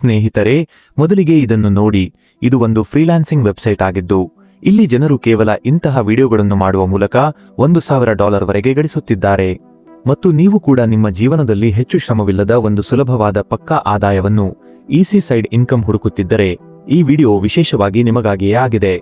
ಸ್ನೇಹಿತರೆ, ಮೊದಲಿಗೆ ಇದನ್ನು ನೋಡಿ. ಇದು ಒಂದು ಫ್ರೀಲಾನ್ಸಿಂಗ್ ವೆಬ್ಸೈಟ್ ಆಗಿದ್ದು, ಇಲ್ಲಿ ಜನರು ಕೇವಲ ಇಂತಹ ವಿಡಿಯೋಗಳನ್ನು ಮಾಡುವ ಮೂಲಕ ಒಂದು ಸಾವಿರ ಡಾಲರ್ ವರೆಗೆ ಗಳಿಸುತ್ತಿದ್ದಾರೆ. ಮತ್ತು ನೀವು ಕೂಡ ನಿಮ್ಮ ಜೀವನದಲ್ಲಿ ಹೆಚ್ಚು ಶ್ರಮವಿಲ್ಲದ ಒಂದು ಸುಲಭವಾದ ಪಕ್ಕಾ ಆದಾಯವನ್ನು ಈಸಿ ಸೈಡ್ ಇನ್ಕಮ್ ಹುಡುಕುತ್ತಿದ್ದರೆ, ಈ ವಿಡಿಯೋ ವಿಶೇಷವಾಗಿ ನಿಮಗಾಗಿಯೇ ಆಗಿದೆ.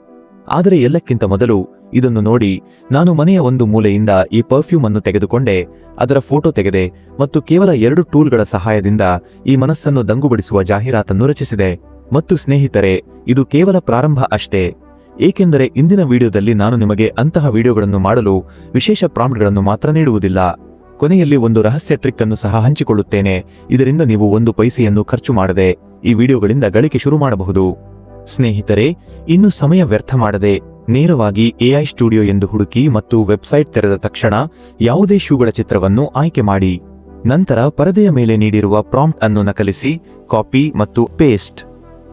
ಆದರೆ ಎಲ್ಲಕ್ಕಿಂತ ಮೊದಲು ಇದನ್ನು ನೋಡಿ ನಾನು ಮನೆಯ ಒಂದು ಮೂಲೆಯಿಂದ ಈ ಪರ್ಫ್ಯೂಮ್ ಅನ್ನು ತೆಗೆದುಕೊಂಡೆ, ಅದರ ಫೋಟೋ ತೆಗೆದೆ ಮತ್ತು ಕೇವಲ ಎರಡು ಟೂಲ್ಗಳ ಸಹಾಯದಿಂದ ಈ ಮನಸ್ಸನ್ನು ದಂಗುಬಡಿಸುವ ಜಾಹೀರಾತನ್ನು ರಚಿಸಿದೆ. ಮತ್ತು ಸ್ನೇಹಿತರೆ, ಇದು ಕೇವಲ ಪ್ರಾರಂಭ ಅಷ್ಟೇ. ಏಕೆಂದರೆ ಇಂದಿನ ವಿಡಿಯೋದಲ್ಲಿ ನಾನು ನಿಮಗೆ ಅಂತಹ ವಿಡಿಯೋಗಳನ್ನು ಮಾಡಲು ವಿಶೇಷ ಪ್ರಾಂಪ್ಟ್ಗಳನ್ನು ಮಾತ್ರ ನೀಡುವುದಿಲ್ಲ. ಕೊನೆಯಲ್ಲಿ ಒಂದು ರಹಸ್ಯ ಟ್ರಿಕ್ ಅನ್ನು ಸಹ ಹಂಚಿಕೊಳ್ಳುತ್ತೇನೆ. ಇದರಿಂದ ನೀವು ಒಂದು ಪೈಸೆಯನ್ನು ಖರ್ಚು ಮಾಡದೆ ಈ ವಿಡಿಯೋಗಳಿಂದ ಗಳಿಕೆ ಶುರು ಮಾಡಬಹುದು. ಸ್ನೇಹಿತರೆ, ಇನ್ನು ಸಮಯ ವ್ಯರ್ಥ ಮಾಡದೆ ನೇರವಾಗಿ ಎಐ ಸ್ಟುಡಿಯೋ ಎಂದು ಹುಡುಕಿ ಮತ್ತು ವೆಬ್ಸೈಟ್ ತೆರೆದ ತಕ್ಷಣ ಯಾವುದೇ ಶೂಗಳ ಚಿತ್ರವನ್ನು ಆಯ್ಕೆ ಮಾಡಿ. ನಂತರ ಪರದೆಯ ಮೇಲೆ ನೀಡಿರುವ ಪ್ರಾಂಪ್ಟ್ ಅನ್ನು ನಕಲಿಸಿ, ಕಾಪಿ ಮತ್ತು ಪೇಸ್ಟ್.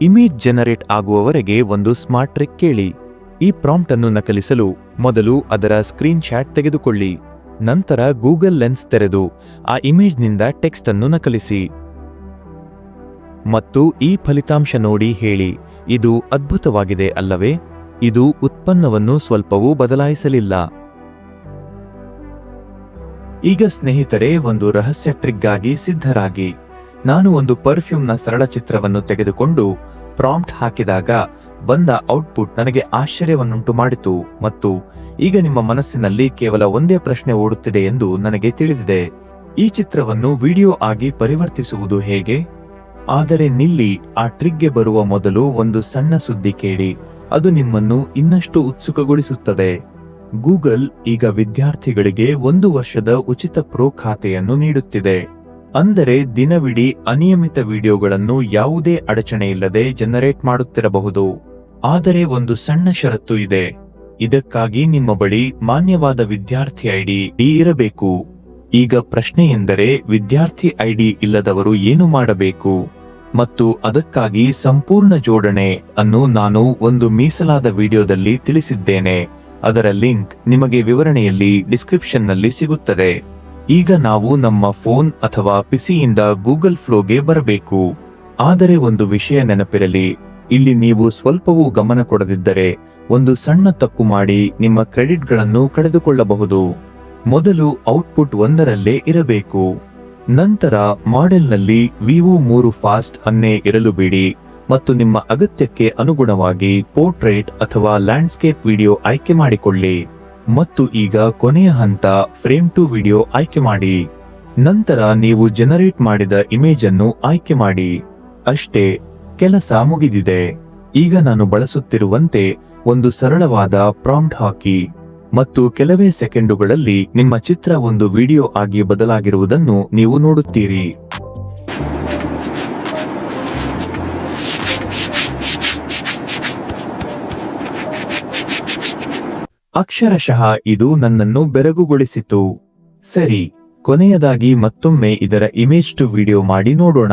ಇಮೇಜ್ ಜನರೇಟ್ ಆಗುವವರೆಗೆ ಒಂದು ಸ್ಮಾರ್ಟ್ ಟ್ರಿಕ್ ಕೇಳಿ. ಈ ಪ್ರಾಂಪ್ಟ್ ಅನ್ನು ನಕಲಿಸಲು ಮೊದಲು ಅದರ ಸ್ಕ್ರೀನ್ ಶಾಟ್ ತೆಗೆದುಕೊಳ್ಳಿ. ನಂತರ ಗೂಗಲ್ ಲೆನ್ಸ್ ತೆರೆದು ಆ ಇಮೇಜ್ನಿಂದ ಟೆಕ್ಸ್ಟ್ ಅನ್ನು ನಕಲಿಸಿ. ಮತ್ತು ಈ ಫಲಿತಾಂಶ ನೋಡಿ ಹೇಳಿ. ಇದು ಅದ್ಭುತವಾಗಿದೆ ಅಲ್ಲವೇ? ಇದು ಉತ್ಪನ್ನವನ್ನು ಸ್ವಲ್ಪವೂ ಬದಲಾಯಿಸಲಿಲ್ಲ. ಈಗ ಸ್ನೇಹಿತರೆ, ಒಂದು ರಹಸ್ಯ ಟ್ರಿಕ್ಗಾಗಿ ಸಿದ್ಧರಾಗಿ. ನಾನು ಒಂದು ಪರ್ಫ್ಯೂಮ್ನ ಸರಳ ಚಿತ್ರವನ್ನು ತೆಗೆದುಕೊಂಡು ಪ್ರಾಂಪ್ಟ್ ಹಾಕಿದಾಗ ಬಂದ ಔಟ್ಪುಟ್ ನನಗೆ ಆಶ್ಚರ್ಯವನ್ನುಂಟು ಮಾಡಿತು ಮತ್ತು ಈಗ ನಿಮ್ಮ ಮನಸ್ಸಿನಲ್ಲಿ ಕೇವಲ ಒಂದೇ ಪ್ರಶ್ನೆ ಓಡುತ್ತಿದೆ ಎಂದು ನನಗೆ ತಿಳಿದಿದೆ. ಈ ಚಿತ್ರವನ್ನು ವಿಡಿಯೋ ಆಗಿ ಪರಿವರ್ತಿಸುವುದು ಹೇಗೆ? ಆದರೆ ನಿಲ್ಲಿ, ಆ ಟ್ರಿಕ್ಗೆ ಬರುವ ಮೊದಲು ಒಂದು ಸಣ್ಣ ಸುದ್ದಿ ಕೇಳಿ. ಅದು ನಿಮ್ಮನ್ನು ಇನ್ನಷ್ಟು ಉತ್ಸುಕಗೊಳಿಸುತ್ತದೆ. ಗೂಗಲ್ ಈಗ ವಿದ್ಯಾರ್ಥಿಗಳಿಗೆ ಒಂದು ವರ್ಷದ ಉಚಿತ ಪ್ರೋ ಖಾತೆಯನ್ನು ನೀಡುತ್ತಿದೆ. ಅಂದರೆ ದಿನವಿಡೀ ಅನಿಯಮಿತ ವಿಡಿಯೋಗಳನ್ನು ಯಾವುದೇ ಅಡಚಣೆಯಿಲ್ಲದೆ ಜನರೇಟ್ ಮಾಡುತ್ತಿರಬಹುದು. ಆದರೆ ಒಂದು ಸಣ್ಣ ಷರತ್ತು ಇದೆ. ಇದಕ್ಕಾಗಿ ನಿಮ್ಮ ಬಳಿ ಮಾನ್ಯವಾದ ವಿದ್ಯಾರ್ಥಿ ಐಡಿ ಇರಬೇಕು. ಈಗ ಪ್ರಶ್ನೆ ಎಂದರೆ ವಿದ್ಯಾರ್ಥಿ ಐಡಿ ಇಲ್ಲದವರು ಏನು ಮಾಡಬೇಕು? ಮತ್ತು ಅದಕ್ಕಾಗಿ ಸಂಪೂರ್ಣ ಜೋಡಣೆ ಅನ್ನು ನಾನು ಒಂದು ಮೀಸಲಾದ ವಿಡಿಯೋದಲ್ಲಿ ತಿಳಿಸಿದ್ದೇನೆ. ಅದರ ಲಿಂಕ್ ನಿಮಗೆ ವಿವರಣೆಯಲ್ಲಿ ಡಿಸ್ಕ್ರಿಪ್ಷನ್ನಲ್ಲಿ ಸಿಗುತ್ತದೆ. ಈಗ ನಾವು ನಮ್ಮ ಫೋನ್ ಅಥವಾ ಪಿಸಿಯಿಂದ ಗೂಗಲ್ ಫ್ಲೋಗೆ ಬರಬೇಕು. ಆದರೆ ಒಂದು ವಿಷಯ ನೆನಪಿರಲಿ, ಇಲ್ಲಿ ನೀವು ಸ್ವಲ್ಪವೂ ಗಮನ ಕೊಡದಿದ್ದರೆ ಒಂದು ಸಣ್ಣ ತಪ್ಪು ಮಾಡಿ ನಿಮ್ಮ ಕ್ರೆಡಿಟ್ಗಳನ್ನು ಕಳೆದುಕೊಳ್ಳಬಹುದು. ಮೊದಲು ಔಟ್ಪುಟ್ ಒಂದರಲ್ಲೇ ಇರಬೇಕು. ನಂತರ ಮಾಡೆಲ್ನಲ್ಲಿ ವಿವೋ ಮೂರು ಫಾಸ್ಟ್ ಅನ್ನೇ ಇರಲು ಬಿಡಿ ಮತ್ತು ನಿಮ್ಮ ಅಗತ್ಯಕ್ಕೆ ಅನುಗುಣವಾಗಿ ಪೋರ್ಟ್ರೇಟ್ ಅಥವಾ ಲ್ಯಾಂಡ್ಸ್ಕೇಪ್ ವಿಡಿಯೋ ಆಯ್ಕೆ ಮಾಡಿಕೊಳ್ಳಿ. ಮತ್ತು ಈಗ ಕೊನೆಯ ಹಂತ ಫ್ರೇಮ್ ಟು ವಿಡಿಯೋ ಆಯ್ಕೆ ಮಾಡಿ. ನಂತರ ನೀವು ಜನರೇಟ್ ಮಾಡಿದ ಇಮೇಜ್ ಅನ್ನು ಆಯ್ಕೆ ಮಾಡಿ. ಅಷ್ಟೇ, ಕೆಲಸ ಮುಗಿದಿದೆ. ಈಗ ನಾನು ಬಳಸುತ್ತಿರುವಂತೆ ಒಂದು ಸರಳವಾದ ಪ್ರಾಂಪ್ಟ್ ಹಾಕಿ. ಮತ್ತು ಕೆಲವೇ ಸೆಕೆಂಡುಗಳಲ್ಲಿ ನಿಮ್ಮ ಚಿತ್ರ ಒಂದು ವಿಡಿಯೋ ಆಗಿ ಬದಲಾಗಿರುವುದನ್ನು ನೀವು ನೋಡುತ್ತೀರಿ. ಅಕ್ಷರಶಃ ಇದು ನನ್ನನ್ನು ಬೆರಗುಗೊಳಿಸಿತು. ಸರಿ, ಕೊನೆಯದಾಗಿ ಮತ್ತೊಮ್ಮೆ ಇದರ ಇಮೇಜ್ ಟು ವಿಡಿಯೋ ಮಾಡಿ ನೋಡೋಣ.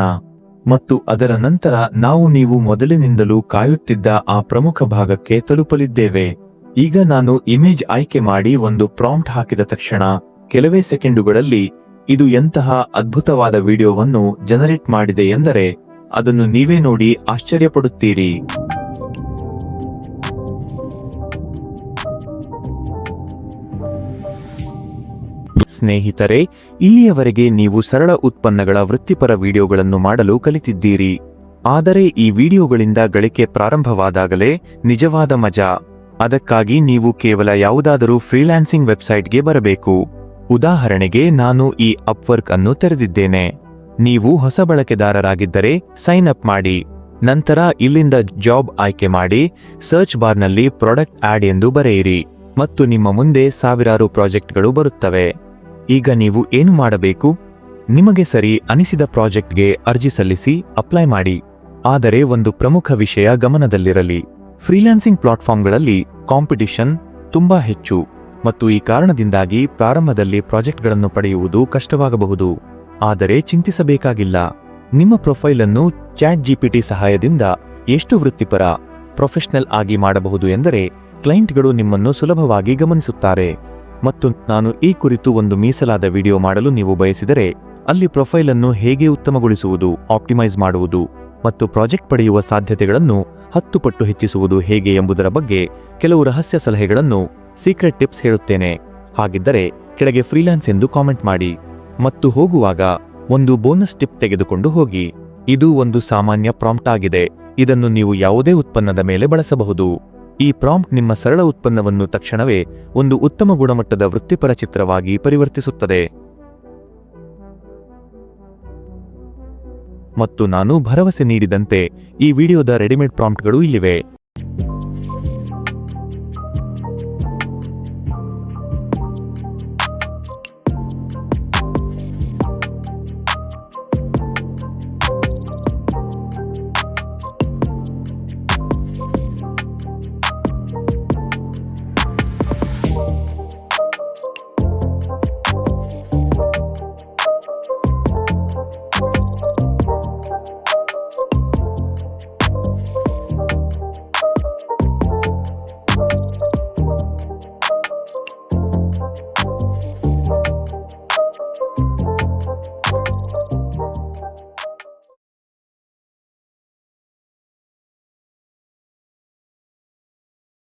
ಮತ್ತು ಅದರ ನಂತರ ನಾವು ನೀವು ಮೊದಲಿನಿಂದಲೂ ಕಾಯುತ್ತಿದ್ದ ಆ ಪ್ರಮುಖ ಭಾಗಕ್ಕೆ ತಲುಪಲಿದ್ದೇವೆ. ಈಗ ನಾನು ಇಮೇಜ್ ಆಯ್ಕೆ ಮಾಡಿ ಒಂದು ಪ್ರಾಂಪ್ಟ್ ಹಾಕಿದ ತಕ್ಷಣ ಕೆಲವೇ ಸೆಕೆಂಡುಗಳಲ್ಲಿ ಇದು ಎಂತಹ ಅದ್ಭುತವಾದ ವಿಡಿಯೋವನ್ನು ಜನರೇಟ್ ಮಾಡಿದೆ ಎಂದರೆ ಅದನ್ನು ನೀವೇ ನೋಡಿ ಆಶ್ಚರ್ಯಪಡುತ್ತೀರಿ. ಸ್ನೇಹಿತರೆ, ಇಲ್ಲಿಯವರೆಗೆ ನೀವು ಸರಳ ಉತ್ಪನ್ನಗಳ ವೃತ್ತಿಪರ ವಿಡಿಯೋಗಳನ್ನು ಮಾಡಲು ಕಲಿತಿದ್ದೀರಿ. ಆದರೆ ಈ ವಿಡಿಯೋಗಳಿಂದ ಗಳಿಕೆ ಪ್ರಾರಂಭವಾದಾಗಲೇ ನಿಜವಾದ ಮಜಾ. ಅದಕ್ಕಾಗಿ ನೀವು ಕೇವಲ ಯಾವುದಾದರೂ ಫ್ರೀಲ್ಯಾನ್ಸಿಂಗ್ ವೆಬ್ಸೈಟ್ಗೆ ಬರಬೇಕು. ಉದಾಹರಣೆಗೆ ನಾನು ಈ ಅಪ್ವರ್ಕ್ ಅನ್ನು ತೆರೆದಿದ್ದೇನೆ. ನೀವು ಹೊಸ ಬಳಕೆದಾರರಾಗಿದ್ದರೆ ಸೈನ್ ಅಪ್ ಮಾಡಿ. ನಂತರ ಇಲ್ಲಿಂದ ಜಾಬ್ ಆಯ್ಕೆ ಮಾಡಿ ಸರ್ಚ್ ಬಾರ್ನಲ್ಲಿ ಪ್ರಾಡಕ್ಟ್ ಆಡ್ ಎಂದು ಬರೆಯಿರಿ. ಮತ್ತು ನಿಮ್ಮ ಮುಂದೆ ಸಾವಿರಾರು ಪ್ರಾಜೆಕ್ಟ್ಗಳು ಬರುತ್ತವೆ. ಈಗ ನೀವು ಏನು ಮಾಡಬೇಕು? ನಿಮಗೆ ಸರಿ ಅನಿಸಿದ ಪ್ರಾಜೆಕ್ಟ್ಗೆ ಅರ್ಜಿ ಸಲ್ಲಿಸಿ ಅಪ್ಲೈ ಮಾಡಿ. ಆದರೆ ಒಂದು ಪ್ರಮುಖ ವಿಷಯ ಗಮನದಲ್ಲಿರಲಿ. ಫ್ರೀಲಾನ್ಸಿಂಗ್ ಪ್ಲಾಟ್ಫಾರ್ಮ್ಗಳಲ್ಲಿ ಕಾಂಪಿಟಿಷನ್ ತುಂಬಾ ಹೆಚ್ಚು ಮತ್ತು ಈ ಕಾರಣದಿಂದಾಗಿ ಪ್ರಾರಂಭದಲ್ಲಿ ಪ್ರಾಜೆಕ್ಟ್ಗಳನ್ನು ಪಡೆಯುವುದು ಕಷ್ಟವಾಗಬಹುದು. ಆದರೆ ಚಿಂತಿಸಬೇಕಾಗಿಲ್ಲ. ನಿಮ್ಮ ಪ್ರೊಫೈಲ್ ಅನ್ನು ಚಾಟ್ ಜಿಪಿಟಿ ಸಹಾಯದಿಂದ ಎಷ್ಟು ವೃತ್ತಿಪರ, ಪ್ರೊಫೆಷನಲ್ ಆಗಿ ಮಾಡಬಹುದು ಎಂದರೆ ಕ್ಲೈಂಟ್ಗಳು ನಿಮ್ಮನ್ನು ಸುಲಭವಾಗಿ ಗಮನಿಸುತ್ತಾರೆ. ಮತ್ತು ನಾನು ಈ ಕುರಿತು ಒಂದು ಮೀಸಲಾದ ವಿಡಿಯೋ ಮಾಡಲು ನೀವು ಬಯಸಿದರೆ ಅಲ್ಲಿ ಪ್ರೊಫೈಲ್ ಅನ್ನು ಹೇಗೆ ಉತ್ತಮಗೊಳಿಸುವುದು, ಆಪ್ಟಿಮೈಸ್ ಮಾಡುವುದು ಮತ್ತು ಪ್ರಾಜೆಕ್ಟ್ ಪಡೆಯುವ ಸಾಧ್ಯತೆಗಳನ್ನು ಹತ್ತು ಪಟ್ಟು ಹೆಚ್ಚಿಸುವುದು ಹೇಗೆ ಎಂಬುದರ ಬಗ್ಗೆ ಕೆಲವು ರಹಸ್ಯ ಸಲಹೆಗಳನ್ನು ಸೀಕ್ರೆಟ್ ಟಿಪ್ಸ್ ಹೇಳುತ್ತೇನೆ. ಹಾಗಿದ್ದರೆ ಕೆಳಗೆ ಫ್ರೀಲಾನ್ಸ್ ಎಂದು ಕಾಮೆಂಟ್ ಮಾಡಿ ಮತ್ತು ಹೋಗುವಾಗ ಒಂದು ಬೋನಸ್ ಟಿಪ್ ತೆಗೆದುಕೊಂಡು ಹೋಗಿ. ಇದು ಒಂದು ಸಾಮಾನ್ಯ ಪ್ರಾಂಪ್ಟ್ ಆಗಿದೆ. ಇದನ್ನು ನೀವು ಯಾವುದೇ ಉತ್ಪನ್ನದ ಮೇಲೆ ಬಳಸಬಹುದು. ಈ ಪ್ರಾಂಪ್ಟ್ ನಿಮ್ಮ ಸರಳ ಉತ್ಪನ್ನವನ್ನು ತಕ್ಷಣವೇ ಒಂದು ಉತ್ತಮ ಗುಣಮಟ್ಟದ ವೃತ್ತಿಪರ ಚಿತ್ರವಾಗಿ ಪರಿವರ್ತಿಸುತ್ತದೆ. ಮತ್ತು ನಾನು ಭರವಸೆ ನೀಡಿದಂತೆ ಈ ವಿಡಿಯೋದ ರೆಡಿಮೇಡ್ ಪ್ರಾಂಪ್ಟ್ಗಳು ಇಲ್ಲಿವೆ.